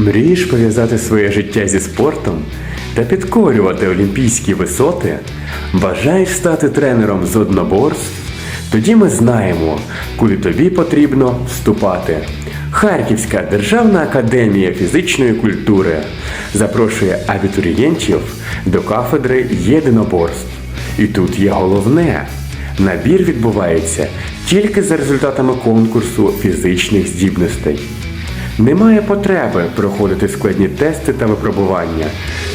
Мрієш пов'язати своє життя зі спортом та підкорювати олімпійські висоти? Бажаєш стати тренером з одноборств? Тоді ми знаємо, куди тобі потрібно вступати. Харківська державна академія фізичної культури запрошує абітурієнтів до кафедри єдиноборств. І тут є головне. Набір відбувається тільки за результатами конкурсу фізичних здібностей. Немає потреби проходити складні тести та випробування,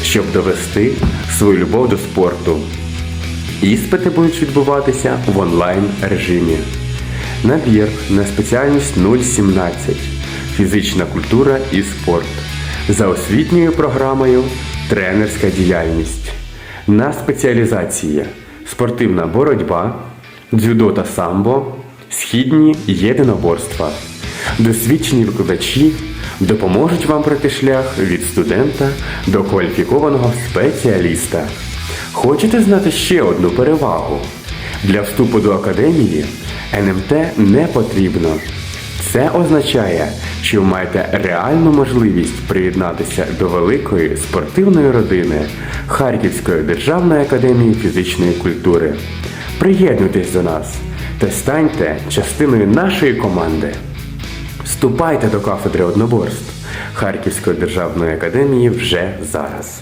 щоб довести свою любов до спорту. Іспити будуть відбуватися в онлайн режимі. Набір на спеціальність 017 Фізична культура і спорт. За освітньою програмою Тренерська діяльність. На спеціалізації спортивна боротьба, дзюдо та самбо, східні єдиноборства. Досвідчені викладачі допоможуть вам пройти шлях від студента до кваліфікованого спеціаліста. Хочете знати ще одну перевагу? Для вступу до академії НМТ не потрібно. Це означає, що ви маєте реальну можливість приєднатися до великої спортивної родини Харківської державної академії фізичної культури. Приєднуйтесь до нас та станьте частиною нашої команди. Вступайте до кафедри одноборств Харківської державної академії вже зараз.